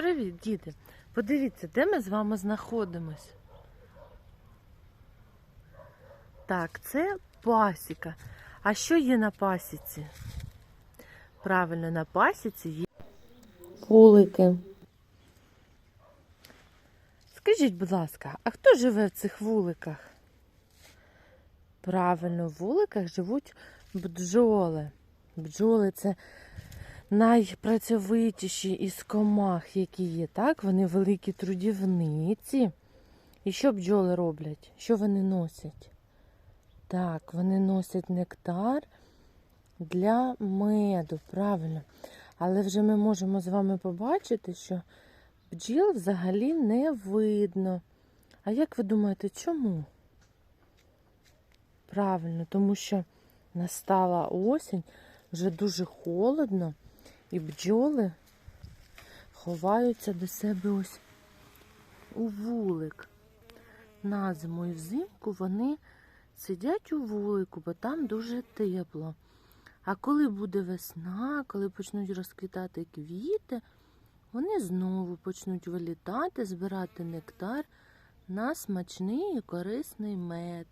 Привіт, діти! Подивіться, де ми з вами знаходимось. Так, це пасіка. А що є на пасіці? Правильно, на пасіці є вулики. Скажіть, будь ласка, а хто живе в цих вуликах? Правильно, в вуликах живуть бджоли. Бджоли це найпрацьовитіші із комах, які є. Так, вони великі трудівниці. І що бджоли роблять? Що вони носять? Так, вони носять нектар для меду, правильно. Але вже ми можемо з вами побачити, що бджіл взагалі не видно. А як ви думаєте, чому? Правильно, тому що настала осінь, вже дуже холодно, і бджоли ховаються до себе ось у вулик. На зиму і взимку вони сидять у вулику, бо там дуже тепло. А коли буде весна, коли почнуть розквітати квіти, вони знову почнуть вилітати, збирати нектар на смачний і корисний мед.